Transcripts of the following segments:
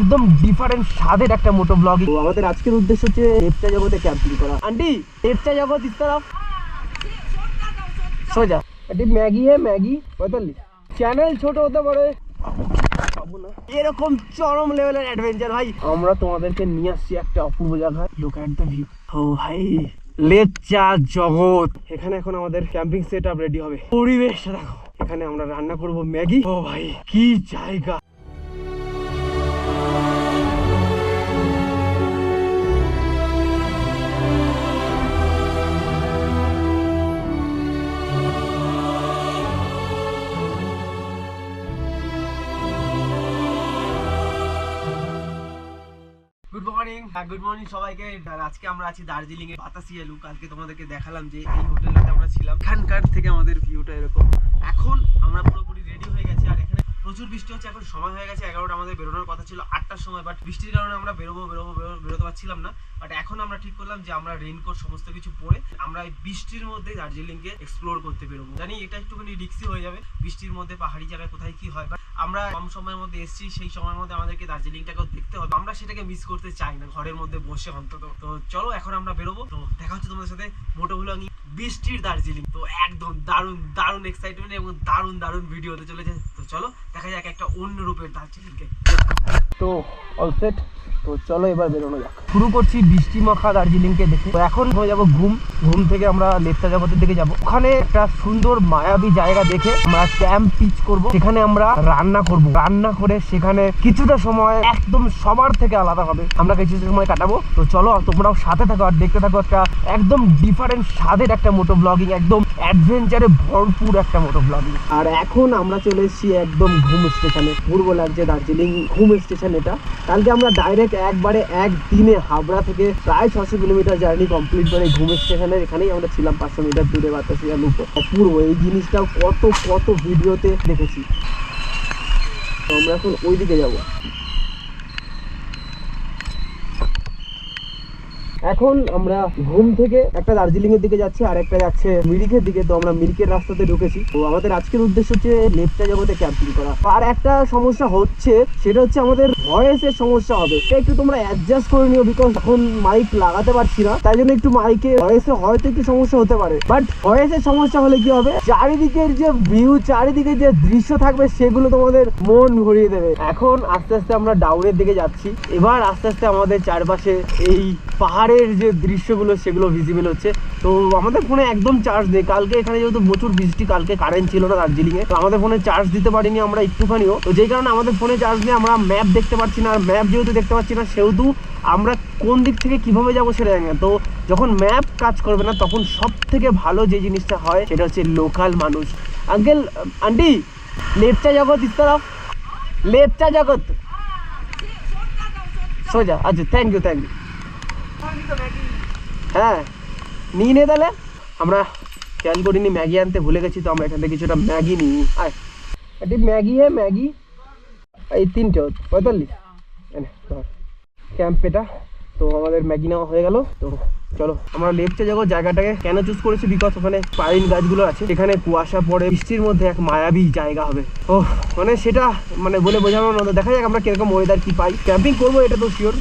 একদম ডিফারেন্ট স্বাদের একটা মোটো ব্লগ আমাদের আজকের উদ্দেশ্য হচ্ছে জগতে ক্যাম্পিং করা। আন্টি সোজা। আন্টি ম্যাগি হ্যাঁ ম্যাগি পঁয়তাল্লিশ। চ্যানেল ছোট হতে পারে। এরকম চরম লেভেলের অ্যাডভেঞ্চার ভাই। আমরা তোমাদেরকে নিয়ে আসছি একটা অপূর্ব জায়গায়। লুক অ্যাট দ্য ভিউ ও ভাই লেচা জগৎ। এখানে এখন আমাদের ক্যাম্পিং সেট আপ রেডি হবে। পরিবেশটা দেখো। এখানে আমরা রান্না করব ম্যাগি ও ভাই, কি জায়গা। হ্যাঁ গুড মর্নিং সবাইকে। আজকে আমরা আছি দার্জিলিং এ বাতাসিয়া কালকে তোমাদেরকে দেখালাম যে এই হোটেলটাতে আমরা ছিলাম। এখানকার থেকে আমাদের ভিউটা এরকম। এখন আমরা পুরোপুরি রেডি হয়ে গেছি আর এখানে প্রচুর বৃষ্টি হচ্ছে, এখন সময় হয়ে গেছে, এগারোটা আমাদের বেরোনোর কথা ছিল, আটটার সময় বাট বৃষ্টির কারণে আমরা বেরোবো বেরোবো বেরোতে পারছিলাম না বাট এখন আমরা ঠিক করলাম যে আমরা রেইনকোট সমস্ত কিছু পরে আমরা এই বৃষ্টির মধ্যে দার্জিলিংকে এক্সপ্লোর করতে বেরোবো। জানি এটা একটুখানি রিক্সি হয়ে যাবে, বৃষ্টির মধ্যে পাহাড়ি জায়গায় কোথায় কি হয় বাট আমরা কম সময়ের মধ্যে এসেছি, সেই সময়ের মধ্যে আমাদেরকে দার্জিলিংটাকেও দেখতে হবে। আমরা সেটাকে মিস করতে চাই না, ঘরের মধ্যে বসে অন্তত। তো চলো, এখন আমরা বেরোবো। তো দেখা হচ্ছে তোমাদের সাথে মোটো ভ্লগিং বৃষ্টির দার্জিলিং। তো একদম দারুণ দারুণ এক্সাইটমেন্ট এবং দারুণ দারুণ ভিডিও হতে চলেছে। চলো দেখা যাক একটা অন্য রূপের দার্জিলিংকে। তো অল সেট তো চলো এবার বেরোনো যাক। শুরু করছি বৃষ্টি মাখা দার্জিলিংকে দেখে। তো এখন হয়ে যাব ঘুম। ঘুম থেকে আমরা লেপচা জগতের দিকে যাব। ওখানে একটা সুন্দর মায়াবী জায়গা দেখে আমরা ক্যাম্প পিচ করব। সেখানে আমরা রান্না করব। রান্না করে সেখানে কিছুটা সময় একদম সবার থেকে আলাদা হবে। আমরা কিছু সময় কাটাবো। তো চলো তোমরাও সাথে থাকো আর দেখতে থাকো একটা একদম ডিফারেন্ট স্বাদের একটা মোটো ব্লগিং একদম অ্যাডভেঞ্চারে ভরপুর একটা মোটো ব্লগিং আর এখন আমরা চলে এসেছি একদম ঘুম স্টেশনে পূর্ব লাগছে দার্জিলিং ঘুম স্টেশন এটা কালকে আমরা ডাইরেক্ট একবারে একদিনে হাবড়া থেকে প্রায় ছশো কিলোমিটার জার্নি কমপ্লিট করে ঘুম স্টেশনের এখানেই আমরা ছিলাম, পাঁচশো মিটার দূরে বাতাসিয়া লুপ। অপূর্ব, এই জিনিসটা কত কত ভিডিওতে দেখেছি। তো আমরা এখন ওই দিকে যাব। এখন আমরা ঘুম থেকে একটা দার্জিলিং এর দিকে যাচ্ছি, আর একটা যাচ্ছে মিরিকের দিকে। তো আমরা মিরিকের রাস্তাতে ঢুকেছি। তো আমাদের আজকের উদ্দেশ্য হচ্ছে লেপচা জগতে ক্যাম্পিং করা। আর একটা সমস্যা হচ্ছে, সেটা হচ্ছে আমাদের ভয়েসের সমস্যা হবে। একটু তোমরা অ্যাডজাস্ট করে নিও বিকজ এখন মাইক লাগাতে পারছি না। তাই জন্য একটু মাইকে ভয়েসে হয়তো একটু সমস্যা হতে পারে। বাট ভয়েসের সমস্যা হলে কি হবে? চারিদিকের যে ভিউ চারিদিকে যে দৃশ্য থাকবে, সেগুলো তোমাদের মন ভরিয়ে দেবে। এখন আস্তে আস্তে আমরা ডাউনের দিকে যাচ্ছি। এবার আস্তে আস্তে আমাদের চারপাশে এই পাহাড়ের যে দৃশ্যগুলো, সেগুলো ভিজিবল হচ্ছে। তো আমাদের ফোনে একদম চার্জ দেয় কালকে এখানে যেহেতু প্রচুর বৃষ্টি, কালকে কারেন্ট ছিল না দার্জিলিংয়ে তো আমাদের ফোনে চার্জ দিতে পারিনি আমরা একটুখানিও। তো যেই কারণে আমাদের ফোনে চার্জ নিয়ে আমরা ম্যাপ দেখতে পাচ্ছি না। আর ম্যাপ যেহেতু দেখতে পাচ্ছি না, সেহেতু আমরা কোন দিক থেকে কীভাবে যাব সেটা জানি না। তো যখন ম্যাপ কাজ করবে না, তখন সব থেকে ভালো যে জিনিসটা হয়, সেটা হচ্ছে লোকাল মানুষ। আঙ্কেল আন্টি লেপচা জগৎ ইস লেপচা জগৎ সোজা আচ্ছা থ্যাংক ইউ থ্যাংক ইউ হ্যাঁ নিয়ে নে তাহলে। আমরা খেয়াল করিনি ম্যাগি আনতে ভুলে গেছি, তো আমরা এখান থেকে কিছুটা ম্যাগি নিই। আয়। ম্যাগি হ্যাঁ ম্যাগি। এই তিনটে, পঁয়তাল্লিশ। ক্যাম্প এটা। তো আমাদের ম্যাগি নেওয়া হয়ে গেল। তো চলো, আমরা লেপচে যাব। জায়গাটাকে কেন চুজ করেছি? বিকজ ওখানে পাইন গাছগুলো আছে। এখানে কুয়াশা পড়ে, বৃষ্টির মধ্যে এক মায়াবী জায়গা হবে। ও মানে সেটা মানে বলে বোঝানো দেখা যাক আমরা কীরকম ওয়েদার কি পাই। ক্যাম্পিং করব এটা তো শিওর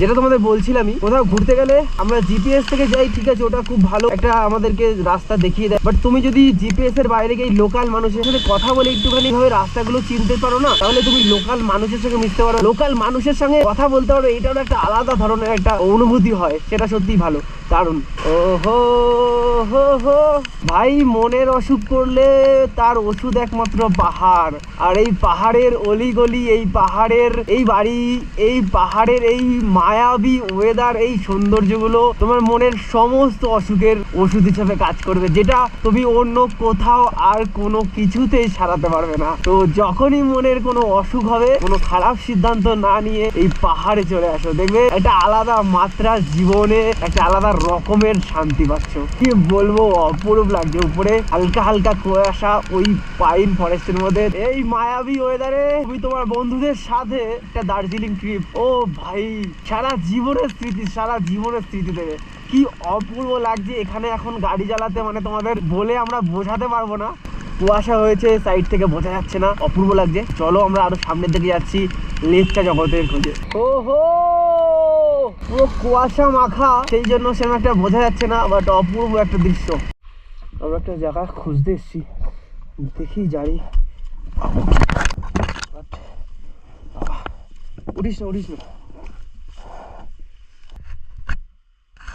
যেটা তোমাদের বলছিলাম কোথাও ঘুরতে গেলে আমরা জিপিএস থেকে যাই, ঠিক আছে, ওটা খুব ভালো একটা আমাদেরকে রাস্তা দেখিয়ে দেয়। বাট তুমি যদি জিপিএস এর বাইরে গিয়ে লোকাল মানুষের সাথে কথা বলে একটুখানি ভাবে রাস্তাগুলো চিনতে পারো না, তাহলে তুমি লোকাল মানুষের সঙ্গে মিশতে পারো। লোকাল মানুষের সঙ্গে কথা বলতে পারো, এটাও একটা আলাদা ধরনের একটা অনুভূতি হয়, সেটা সত্যিই ভালো। দারুণ। ও হো হো। হো ভাই, মনের অসুখ করলে তার ওষুধ একমাত্র পাহাড়। আর এই পাহাড়ের অলিগলি, এই পাহাড়ের এই বাড়ি, এই পাহাড়ের এই মায়াবী ওয়েদার এই সৌন্দর্যগুলো তোমার মনের সমস্ত অসুখের ওষুধ হিসেবে কাজ করবে, যেটা তুমি অন্য কোথাও আর কোনো কিছুতেই সারাতে পারবে না। তো যখনই মনের কোনো অসুখ হবে, কোনো খারাপ সিদ্ধান্ত না নিয়ে এই পাহাড়ে চলে আসো, দেখবে একটা আলাদা মাত্রা জীবনে, একটা আলাদা রকমের শান্তি পাচ্ছ। কি বলব, অপরূপ লাগছে। উপরে হালকা হালকা কুয়াশা, ওই পাইন ফরেস্টের মধ্যে। এই মায়াবী ওয়েদারে তুমি তোমার বন্ধুদের সাথে একটা দার্জিলিং ট্রিপ ও ভাই, সারা জীবনের স্মৃতি, সারা জীবনের স্মৃতি দেবে। কি অপূর্ব লাগছে এখানে এখন গাড়ি চালাতে মানে তোমাদের বলে আমরা বোঝাতে পারব না। কুয়াশা হয়েছে সাইড থেকে বোঝা যাচ্ছে না। অপূর্ব লাগছে। চলো আমরা আরও সামনের দিকে যাচ্ছি, লেকটা জগতের খোঁজে। ও হো পুরো কুয়াশা মাখা। সেই জন্য সেরকম একটা বোঝা যাচ্ছে না বাট অপূর্ব একটা দৃশ্য। আমরা একটা জায়গা খুঁজতে এসেছি। দেখি যাই উঠিস না উঠিস না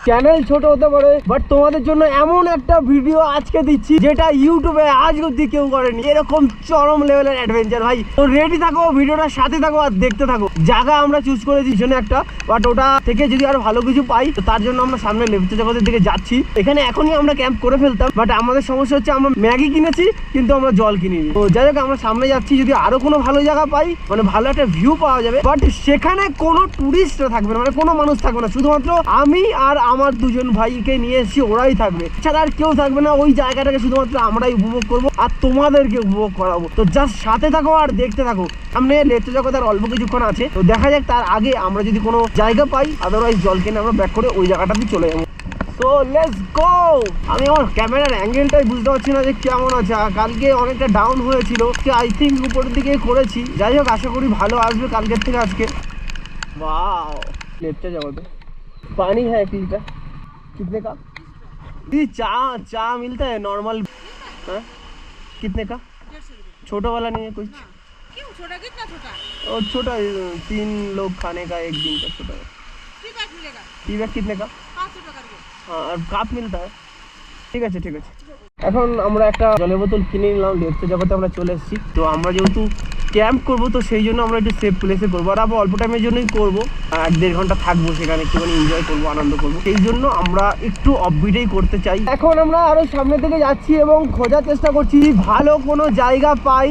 চ্যানেল ছোট হতে পারে বাট তোমাদের জন্য এমন একটা ভিডিও আজকে দিচ্ছি, যেটা ইউটিউবে আজ অব্দি কেউ করেনি। এরকম চরম লেভেলের অ্যাডভেঞ্চার ভাই, তো রেডি থাকো ভিডিওটার সাথে থাকো আর দেখতে থাকো। জায়গা আমরা চুজ করেছি জন্য একটা বাট ওটা থেকে যদি আরও ভালো কিছু পাই, তো তার জন্য আমরা সামনে লেবুতে জগতের দিকে যাচ্ছি। এখানে এখনই আমরা ক্যাম্প করে ফেলতাম বাট আমাদের সমস্যা হচ্ছে আমরা ম্যাগি কিনেছি, কিন্তু আমরা জল কিনিনি। তো যাই হোক, আমরা সামনে যাচ্ছি, যদি আরও কোনো ভালো জায়গা পাই মানে ভালো একটা ভিউ পাওয়া যাবে। বাট সেখানে কোনো টুরিস্টরা থাকবে না মানে কোনো মানুষ থাকবে না। শুধুমাত্র আমি আর আমার দুজন ভাইকে নিয়ে এসেছি, ওরাই থাকবে। ছাড়া আর কেউ থাকবে না, ওই জায়গাটাকে শুধুমাত্র আমরাই উপভোগ করব আর তোমাদেরকে উপভোগ করাবো। তো জাস্ট সাথে থাকো আর দেখতে থাকো। সামনে জগৎ আর অল্প কিছুক্ষণ আছে, তো দেখা যাক তার আগে আমরা যদি কোনো জায়গা পাই আদারওয়াইজ জল কিনে আমরা ব্যাক করে ওই জায়গাটাতে চলে যাবো সো লেটস গো আমি আমার ক্যামেরার অ্যাঙ্গেলটাই বুঝতে পারছি না যে কেমন আছে আর কালকে অনেকটা ডাউন হয়েছিল আই থিঙ্ক উপরের দিকে করেছি যাই হোক আশা করি ভালো আসবে কালকের থেকে আজকে वाओ लेफ्ट जाओ तो पानी है एक लीटर कितने का दीदी चा चा मिलता है नॉर्मल हाँ? कितने का डेढ़ सौ रुपये छोटा वाला नहीं है कुछ क्यों छोटा कितना छोटा और छोटा अ, तीन लोग खाने का एक दिन का छोटा टी बैग मिलेगा टी बैग कितने का पाँच सौ टका के হ্যাঁ আর কাপ মিলতা হয় ঠিক আছে ঠিক আছে এখন আমরা একটা জলের বোতল কিনে নিলাম লেপতে জগতে আমরা চলে এসেছি তো আমরা যেহেতু ক্যাম্প করবো তো সেই জন্য আমরা একটু সেফ প্লেসে করবো আর আমরা অল্প টাইমের জন্যই করবো এক দেড় ঘন্টা থাকবো সেখানে একটুখানি এনজয় করবো আনন্দ করবো সেই জন্য আমরা একটু অফবিটেই করতে চাই এখন আমরা আরো সামনের দিকে যাচ্ছি এবং খোঁজার চেষ্টা করছি ভালো কোনো জায়গা পাই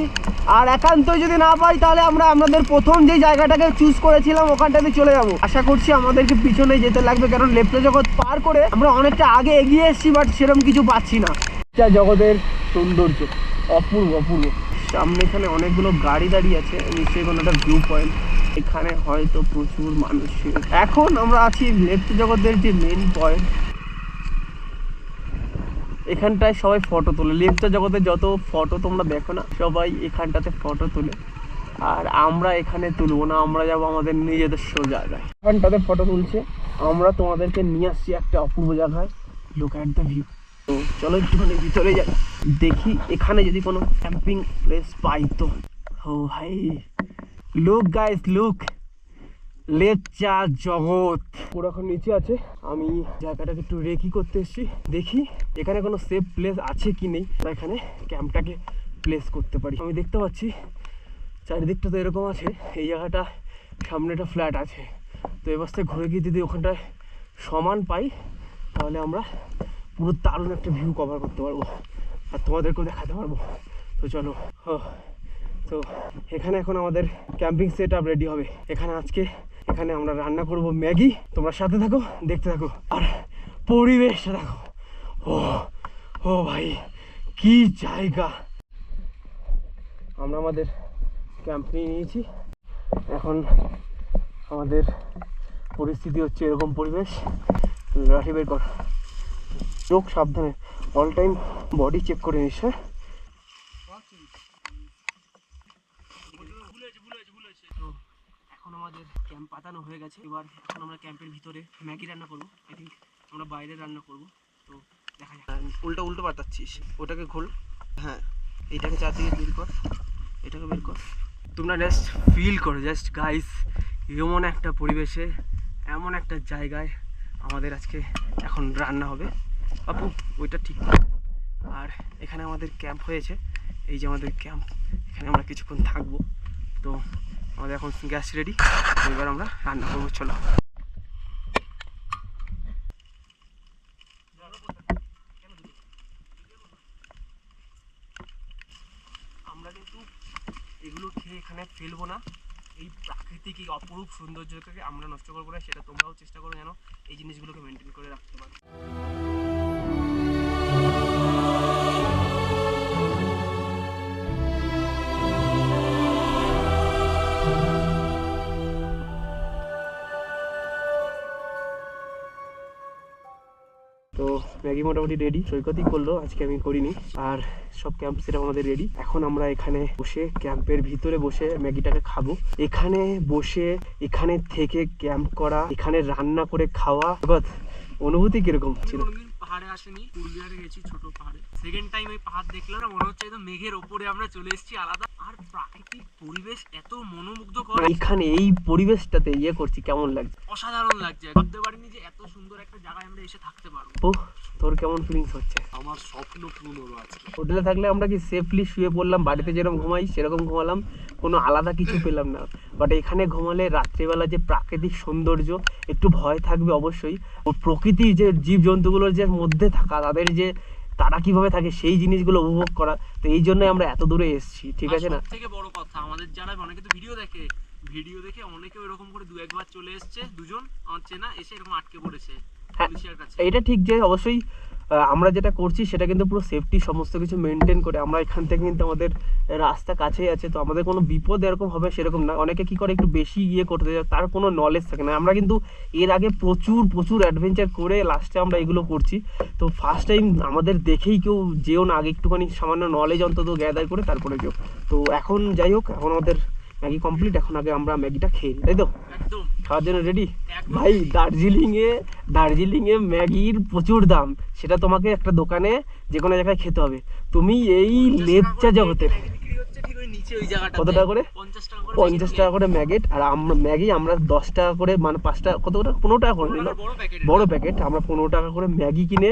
আর একান্তই যদি না পাই, তাহলে আমরা আমাদের প্রথম যে জায়গাটাকে চুজ করেছিলাম, ওখানটাতে চলে যাব। আশা করছি আমাদেরকে পিছনে যেতে লাগবে, কারণ লেপ্ট জগৎ পার করে আমরা অনেকটা আগে এগিয়ে এসেছি বাট সেরকম কিছু পাচ্ছি না। এটা জগতের সৌন্দর্য, অপূর্ব অপূর্ব। সামনে এখানে অনেকগুলো গাড়ি দাঁড়িয়ে আছে, নিশ্চয়ই কোনো একটা ভিউ পয়েন্ট এখানে হয়তো প্রচুর মানুষ। এখন আমরা আছি লেফট জগতের যে মেন পয়েন্ট এখানটায় সবাই ফটো তোলে। লেফট জগতে যত ফটো তোমরা দেখো না, সবাই এখানটাতে ফটো তোলে। আর আমরা এখানে তুলবো না, আমরা যাব আমাদের নিজস্ব জায়গায়। এখানটাতে ফটো তুলছে। আমরা তোমাদেরকে নিয়ে আসছি একটা অপূর্ব জায়গায়। লুক অ্যাট দ্য ভিউ তো চলো একটুখানি ভিতরে যাই। দেখি এখানে যদি কোনো ক্যাম্পিং প্লেস পাই তো। ও ভাই লুক গাইস লুক লেপচা জগৎ। পুরো এখন নিচে আছে। আমি জায়গাটাকে একটু রেকি করতে এসেছি। দেখি এখানে কোনো সেফ প্লেস আছে কি নেই আমরা এখানে ক্যাম্পটাকে প্লেস করতে পারি। আমি দেখতে পাচ্ছি চারিদিকটা তো এরকম আছে। এই জায়গাটা, সামনে একটা ফ্ল্যাট আছে। তো এবার থেকে ঘুরে গিয়ে যদি ওখানটায় সমান পাই, তাহলে আমরা পুরো দারুণ একটা ভিউ কভার করতে পারব। আর তোমাদেরকেও দেখাতে পারব। তো চলো ও তো এখানে এখন আমাদের ক্যাম্পিং সেট আপ রেডি হবে। এখানে আজকে এখানে আমরা রান্না করব ম্যাগি। তোমরা সাথে থাকো, দেখতে থাকো। আর পরিবেশটা দেখো। ও ও ভাই, কি জায়গা। আমরা আমাদের ক্যাম্প নিয়ে নিয়েছি। এখন আমাদের পরিস্থিতি হচ্ছে এরকম পরিবেশ। লাঠি বের কর। চোখ সাবধানে। অল টাইম বডি চেক করে নিস হ্যাঁ? তো এখন আমাদের ক্যাম্প পাতানো হয়ে গেছে। এবার এখন আমরা ক্যাম্পের ভিতরে ম্যাগি রান্না করব। আই থিঙ্ক আমরা বাইরে রান্না করব। তো দেখা যাক। উল্টো উল্টো পাতাচ্ছিস। ওটাকে খোল হ্যাঁ এইটাকে চারদিকে বের কর। এটাকে বের কর। তোমরা জাস্ট ফিল করো। জাস্ট গাইস এমন একটা পরিবেশে, এমন একটা জায়গায় আমাদের আজকে এখন রান্না হবে। আপু ওইটা ঠিক আর এখানে আমাদের ক্যাম্প হয়েছে। এই যে আমাদের ক্যাম্প এখানে আমরা কিছুক্ষণ থাকব। তো আমাদের এখন গ্যাস রেডি এবার আমরা রান্না করব, চলো। আমরা কিন্তু এগুলো খেয়ে এখানে ফেলব না। এই প্রাকৃতিক এই অপরূপ সৌন্দর্যকে আমরা নষ্ট করব না, সেটা তোমরাও চেষ্টা করো যেন এই জিনিসগুলোকে মেনটেন করে রাখতে পারো। ম্যাগি মোটামুটি রেডি সৈকতই করল, আজকে আমি করিনি। আর সব ক্যাম্প সেটা আমাদের রেডি এখন আমরা এখানে বসে ক্যাম্পের ভিতরে বসে ম্যাগিটাকে খাব। এখানে বসে, এখানে থেকে ক্যাম্প করা, এখানে রান্না করে খাওয়া। অনুভূতি কীরকম ছিল পাহাড়ে আসেনি পুরুলিয়ারে গেছি ছোট পাহাড়ে। সেকেন্ড টাইম ওই পাহাড় দেখলাম না মনে হচ্ছে একদম মেঘের ওপরে আমরা চলে এসেছি আলাদা। আর প্রাকৃতিক পরিবেশ এত মনোমুগ্ধকর। এখানে এই পরিবেশটাতে ইয়ে করছি কেমন লাগছে? অসাধারণ লাগছে। ভাবতে পারিনি যে এত সুন্দর একটা জায়গায় আমরা এসে থাকতে পারব। তোর কেমন ফিলিংস হচ্ছে? আমার স্বপ্ন পূর্ণ হলো আজকে। হোটেলে থাকলে আমরা কি সেফলি শুয়ে পড়লাম বাড়িতে যেরকম ঘুমাই সেরকম ঘুমালাম কোনো আলাদা কিছু পেলাম না। বাট এখানে ঘুমালে রাত্রিবেলা যে প্রাকৃতিক সৌন্দর্য একটু ভয় থাকবে অবশ্যই। ও প্রকৃতি যে জীব জন্তুগুলোর যে মধ্যে থাকা তাদের যে তারা কীভাবে থাকে সেই জিনিসগুলো উপভোগ করা তো এই জন্যই আমরা এত দূরে এসেছি ঠিক আছে না? থেকে বড় কথা আমাদের যারা অনেকে তো ভিডিও দেখে ভিডিও দেখে অনেকে এরকম করে দু একবার চলে এসেছে দুজন আমার চেনা এসে এরকম আটকে পড়েছে। এটা ঠিক যে অবশ্যই আমরা যেটা করছি সেটা কিন্তু পুরো সেফটি সমস্ত কিছু মেনটেন করে, আমরা এখান থেকে কিন্তু আমাদের রাস্তা কাছেই আছে, তো আমাদের কোনো বিপদ এরকম হবে সেরকম না। অনেকে কি করে একটু বেশি ইয়ে করতে যায়, তার কোনো নলেজ থাকে না। আমরা কিন্তু এর আগে প্রচুর প্রচুর অ্যাডভেঞ্চার করে লাস্টে আমরা এগুলো করছি। তো ফার্স্ট টাইম আমাদের দেখেই কেউ যেও না, আগে একটুখানি সামান্য নলেজ অন্তত গ্যাদার করে তারপরে যেও। তো এখন যাই হোক, এখন আমাদের ম্যাগি কমপ্লিট এখন আগে আমরা ম্যাগিটা খেয়ে নিই, তাই তো? একদম। খাওয়ার জন্য রেডি ভাই দার্জিলিংয়ে দার্জিলিংয়ে দার্জিলিং এ ম্যাগির প্রচুর দাম। সেটা তোমাকে একটা দোকানে যে কোনো জায়গায় খেতে হবে। তুমি এই লেপচা জগতের বিক্রি হচ্ছে ঠিক ওই নিচে ওই জায়গাটা কত টাকা করে? পঞ্চাশ টাকা করে ম্যাগেট। আর আমরা ম্যাগি আমরা দশ টাকা করে মানে পাঁচ টাকা কত করে? পনেরো টাকা করে বড় প্যাকেট। আমরা পনেরো টাকা করে ম্যাগি কিনে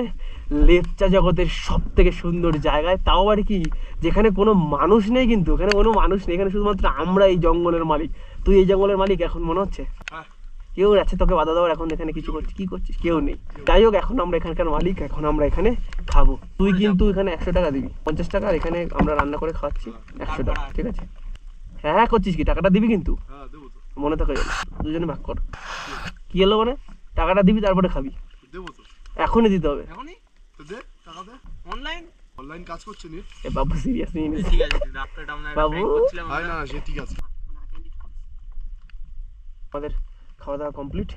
লেপচা জগতের সব থেকে সুন্দর জায়গায়। তাও আর কি? যেখানে কোনো মানুষ নেই কিন্তু এখানে কোনো মানুষ নেই। এখানে শুধুমাত্র আমরা এই জঙ্গলের মালিক। তুই এই জঙ্গলের মালিক এখন মনে হচ্ছে? হ্যাঁ। কেউ আছে তোকে বাধা দেওয়ার এখন এখানে কিছু করছিস? কি করছিস? কেউ নেই। যাই হোক এখন আমরা এখানকার মালিক এখন আমরা এখানে খাব। তুই কিন্তু এখানে একশো টাকা দিবি পঞ্চাশ টাকা এখানে আমরা রান্না করে খাওয়াচ্ছি একশো টাকা ঠিক আছে? হ্যাঁ হ্যাঁ করছিস কি? টাকাটা দিবি কিন্তু? হ্যাঁ দেবো তো। মনে থাকে দুজনে ভাগ কর। কি হলো মানে? টাকাটা দিবি তারপরে খাবি। এখনই দিতে হবে। এখনই? তো দে টাকা দে। অনলাইন অনলাইন কাজ করছে নি? এ বাবু সিরিয়াস নিয়ে ঠিক আছে বাবু। prank করছিলাম আমরা। না সে ঠিক আছে। আমাদের খাওয়া দাওয়া কমপ্লিট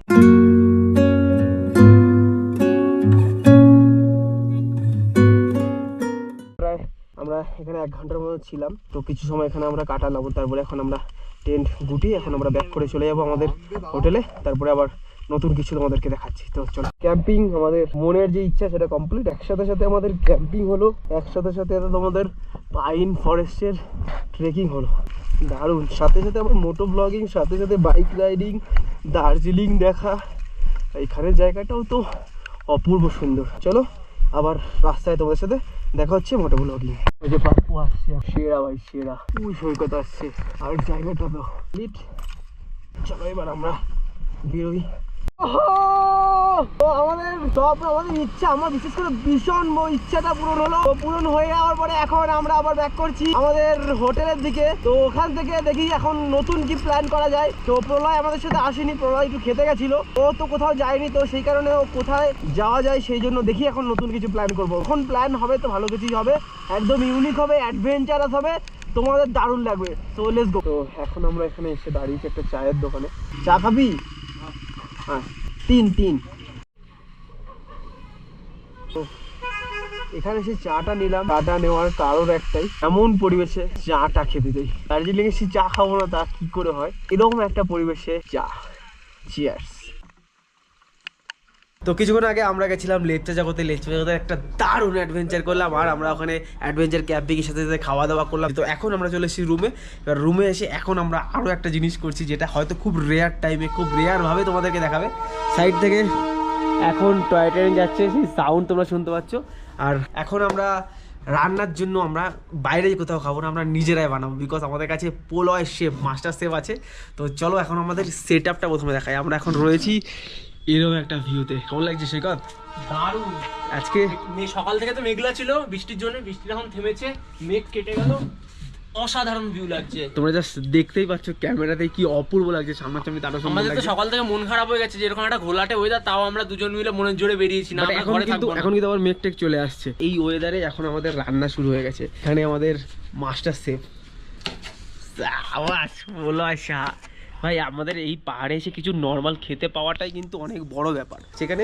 প্রায় আমরা এখানে এক ঘণ্টার মতো ছিলাম। তো কিছু সময় এখানে আমরা কাটালাম। তারপরে এখন আমরা টেন্ট গুটিয়ে এখন আমরা ব্যাক করে চলে যাব আমাদের হোটেলে তারপরে আবার নতুন কিছু তোমাদেরকে দেখাচ্ছি। তো চলো। ক্যাম্পিং আমাদের মনের যে ইচ্ছা সেটা কমপ্লিট একসাথে সাথে আমাদের ক্যাম্পিং হলো। একসাথে সাথে সাথে তোমাদের পাইন ফরেস্টের ট্রেকিং হলো। দারুণ। সাথে সাথে আমার মোটো ব্লগিং সাথে সাথে বাইক রাইডিং দার্জিলিং দেখা, এইখানের জায়গাটাও তো অপূর্ব সুন্দর। চলো, আবার রাস্তায় তোমাদের সাথে দেখা হচ্ছে মোটামুটি ব্লগিং ওই যে পাপ্পু আসছে, সেরা ভাই, সেরা। ওই সৈকত আসছে। আর জায়গাটা তো চলো এবার আমরা বেরোই। আমাদের সব আমাদের ইচ্ছা আমার বিশেষ করে ভীষণ ইচ্ছাটা পূরণ হলো। পূরণ হয়ে যাওয়ার পরে এখন আমরা আবার ব্যাক করছি আমাদের হোটেলের দিকে। তো ওখান থেকে দেখি এখন নতুন কি প্ল্যান করা যায়। তো প্রলয় আমাদের সাথে আসেনি প্রলয় একটু খেতে গেছিল। ও তো কোথাও যায়নি তো সেই কারণে ও কোথায় যাওয়া যায় সেই জন্য দেখি এখন নতুন কিছু প্ল্যান করব। এখন প্ল্যান হবে তো ভালো কিছুই হবে একদম ইউনিক হবে অ্যাডভেঞ্চারাস হবে তোমাদের দারুণ লাগবে। তো গো তো এখন আমরা এখানে এসে দাঁড়িয়েছি একটা চায়ের দোকানে। চা খাবি? হ্যাঁ তিন তিন। এখানে এসে চাটা নিলাম। চাটা নেওয়ার কারণ একটাই, এমন পরিবেশে চাটা খেতে দেয় দার্জিলিং এসে চা খাব না, তা কি করে হয়? এরকম একটা পরিবেশে চা। চিয়ার্স তো কিছুক্ষণ আগে আমরা গেছিলাম লেপচা জগতে। লেপচা জগতে একটা দারুণ অ্যাডভেঞ্চার করলাম, আর আমরা ওখানে অ্যাডভেঞ্চার ক্যাম্পিংয়ের সাথে সাথে খাওয়া দাওয়া করলাম। তো এখন আমরা চলে এসেছি রুমে এবার রুমে এসে এখন আমরা আরও একটা জিনিস করছি, যেটা হয়তো খুব রেয়ার টাইমে খুব রেয়ারভাবে তোমাদেরকে দেখাবে। সাইড থেকে এখন টয় ট্রেন যাচ্ছে, সেই সাউন্ড তোমরা শুনতে পাচ্ছ। আর এখন আমরা রান্নার জন্য আমরা বাইরে কোথাও খাব না, আমরা নিজেরাই বানাবো বিকজ আমাদের কাছে পোলয় শেফ মাস্টার শেফ আছে। তো চলো এখন আমাদের সেট আপটা প্রথমে দেখাই। আমরা এখন রয়েছি এরকম একটা ভিউতে। কেমন লাগছে সৈকত? দারুণ। আজকে সকাল থেকে তো মেঘলা ছিল বৃষ্টির জন্য। বৃষ্টি এখন থেমেছে মেঘ কেটে গেল। অসাধারণ ভিউ লাগছে। তোমরা জাস্ট দেখতেই পাচ্ছ ক্যামেরাতে কি অপূর্ব লাগছে সামনাসামনি সুন্দর আমাদের তো সকাল থেকে মন খারাপ হয়ে গেছে যেরকম একটা ঘোলাটে ওয়েদার তাও আমরা দুজন মিলে মনের জোরে বেরিয়েছি না এখন কিন্তু। এখন কিন্তু আবার মেঘ টেক চলে আসছে। এই ওয়েদারে এখন আমাদের রান্না শুরু হয়ে গেছে। এখানে আমাদের মাস্টার শেফ আওয়াজ বলো আশা ভাই আমাদের এই পাহাড়ে এসে কিছু নর্মাল খেতে পাওয়াটাই কিন্তু অনেক বড় ব্যাপার। সেখানে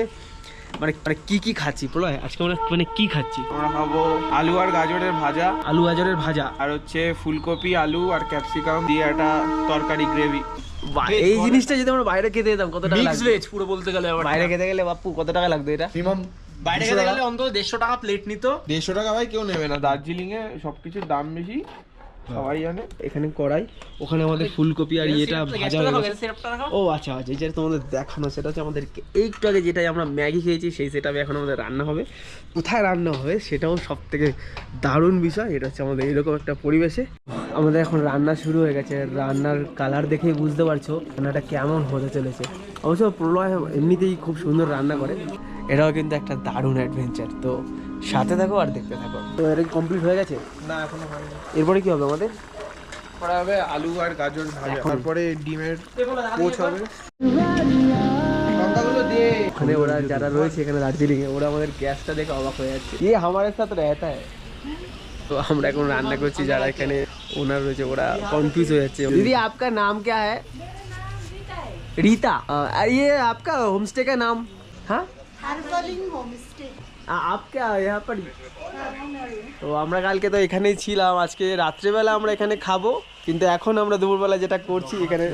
মানে মানে কি কি খাচ্ছি প্রলয় আজকে আমরা মানে কি খাচ্ছি? আমরা খাব আলু আর গাজরের ভাজা। আলু গাজরের ভাজা। আর হচ্ছে ফুলকপি আলু আর ক্যাপসিকাম দিয়ে একটা তরকারি গ্রেভি এই জিনিসটা যদি আমরা বাইরে খেতে যেতাম কত টাকা মিক্স ভেজ পুরো বলতে গেলে আবার। বাইরে খেতে গেলে বাপু কত টাকা লাগতো এটা? মিনিমাম বাইরে খেতে গেলে অন্তত দেড়শো টাকা প্লেট নিত। দেড়শো টাকা ভাই কেউ নেবে না। দার্জিলিং এ সবকিছুর দাম বেশি। সবাই জানে এখানে কড়াই ওখানে আমাদের ফুলকপি আর ইয়েটা ভাজা হয়ে গেছে। ও আচ্ছা আচ্ছা যেটা তোমাদের দেখানো সেটা হচ্ছে আমাদের একটু আগে যেটা আমরা ম্যাগি খেয়েছি সেই সেটাবে এখন আমাদের রান্না হবে। কোথায় রান্না হবে সেটাও সব থেকে দারুণ বিষয় এটা হচ্ছে আমাদের এরকম একটা পরিবেশে। আমাদের এখন রান্না শুরু হয়ে গেছে রান্নার কালার দেখেই বুঝতে পারছ রান্নাটা কেমন হতে চলেছে। অবশ্য প্রলয় এমনিতেই খুব সুন্দর রান্না করে এটাও কিন্তু একটা দারুণ অ্যাডভেঞ্চার তো সাথে থাকো আর দেখতে থাকো তো এটা কমপ্লিট হয়ে গেছে না এখনো হয়নি এরপরে কি হবে আমাদের করা হবে আলু আর গাজর ভাজা তারপরে ডিমের পোচ হবে লঙ্কাগুলো দিয়ে ওখানে ওরা যারা রয়েছে এখানে দার্জিলিং এ ওরা আমাদের গ্যাসটা দেখে অবাক হয়ে যাচ্ছে ये हमारे साथ रहता है তো আমরা এখন রান্না করছি যারা এখানে ওনার রয়েছে ওরা কনফিউজ হয়ে যাচ্ছে दीदी आपका नाम क्या है रीता अ, ये आपका होमस्टे का नाम हाँ আ- আপ কে ইহা হ্যাঁ পারি তো আমরা কালকে তো এখানেই ছিলাম। আজকে রাত্রেবেলা আমরা এখানে খাব। কিন্তু এখন আমরা দুপুরবেলা যেটা করছি, এখানে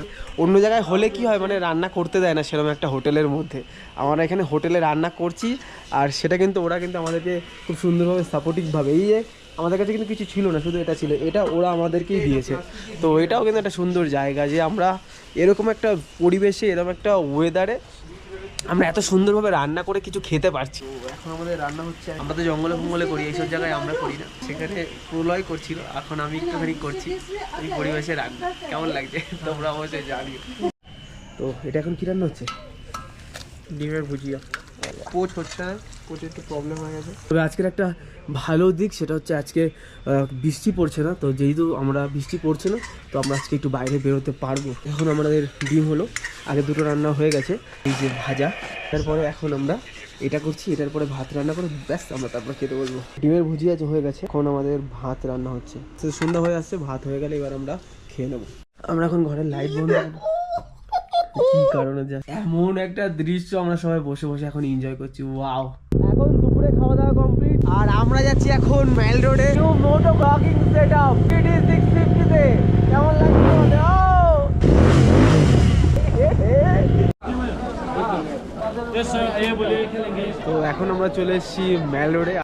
অন্য জায়গায় হলে কি হয় মানে রান্না করতে দেয় না সেরকম একটা হোটেলের মধ্যে। আমরা এখানে হোটেলে রান্না করছি, আর সেটা কিন্তু ওরা কিন্তু আমাদেরকে খুব সুন্দরভাবে সাপোর্টিভভাবে এই যে আমাদের কাছে কিন্তু কিছু ছিল না, শুধু এটা ছিল। এটা ওরা আমাদেরকেই দিয়েছে। তো এটাও কিন্তু একটা সুন্দর জায়গা যে আমরা এরকম একটা পরিবেশে, এরকম একটা ওয়েদারে আমরা এত সুন্দরভাবে রান্না করে কিছু খেতে পারছি। তো এখন আমাদের রান্না হচ্ছে আমরা তো জঙ্গলে ফঙ্গলে করি এইসব জায়গায় আমরা করি না। সেখানে প্রলয় করছিল এখন আমি একটুখানি করছি এই পরিবেশে রান্না। কেমন লাগছে? তোমরা অবশ্যই জানিও। তো এটা এখন কি রান্না হচ্ছে? ডিমের ভুজিয়া। পোচ হচ্ছে না? পোচে একটু প্রবলেম হয়ে গেছে। তবে আজকের একটা ভালো দিক সেটা হচ্ছে আজকে বৃষ্টি পড়ছে না। তো যেহেতু আমরা বৃষ্টি পড়ছে না, তো আমরা আজকে একটু বাইরে বেরোতে পারব। এখন আমাদের ডিম হলো। আগে দুটো রান্না হয়ে গেছে, এই যে ভাজা। তারপরে এখন আমরা এটা করছি, এটার পরে ভাত রান্না করে ব্যাস আমরা তারপর খেতে বলব ডিমের ভুজিয়া যে হয়ে গেছে, এখন আমাদের ভাত রান্না হচ্ছে। সন্ধ্যা হয়ে আসছে, ভাত হয়ে গেলে এবার আমরা খেয়ে নেব। আমরা এখন ঘরের লাইট বন্ধ কি কারণে যা এমন একটা দৃশ্য আমরা সবাই বসে বসে এখন এনজয় করছি। ওয়াও এখন দুপুরে খাওয়া দাওয়া কমপ্লিট আর আমরা যাচ্ছি এখন মেল রোডে নিউ মোটো ব্লগিং সেটআপ ইট ইজ 650 তে। কেমন লাগছে তোমাদের? ও! তো এখন আমরা চলে এসেছি মেল রোডে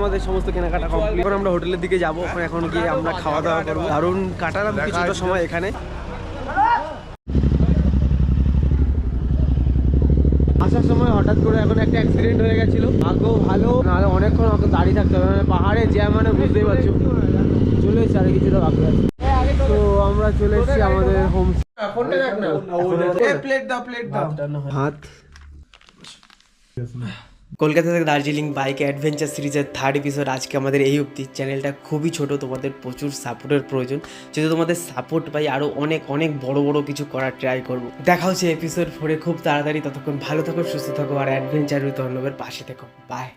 আমাদের সমস্ত কেনাকাটা কমপ্লিট এখন আমরা হোটেলের দিকে যাব ওখানে এখন গিয়ে আমরা খাওয়া দাওয়া করব। দারুণ কাটালাম কিছুটা সময় এখানে। আসার সময় হঠাৎ করে এখন একটা অ্যাক্সিডেন্ট হয়ে গেছিল। ভাগ্য ভালো নাহলে অনেকক্ষণ অত দাঁড়িয়ে থাকতে হবে। মানে পাহাড়ে জ্যাম মানে বুঝতেই পারছ। চলে এসেছি আর কিছুটা বাকি আছে। তো আমরা চলে এসেছি আমাদের হোম হাত কলকাতা থেকে দার্জিলিং বাইক অ্যাডভেঞ্চার সিরিজের থার্ড এপিসোড আজকে আমাদের এই অবধি। চ্যানেলটা খুবই ছোট, তোমাদের প্রচুর সাপোর্টের প্রয়োজন। যদি তোমাদের সাপোর্ট পাই আরও অনেক অনেক বড় বড় কিছু করার ট্রাই করব। দেখা হচ্ছে এপিসোড ফোরে খুব তাড়াতাড়ি। ততক্ষণ ভালো থাকো, সুস্থ থাকো, আর অ্যাডভেঞ্চার উইথ পাশে থেকো। বাই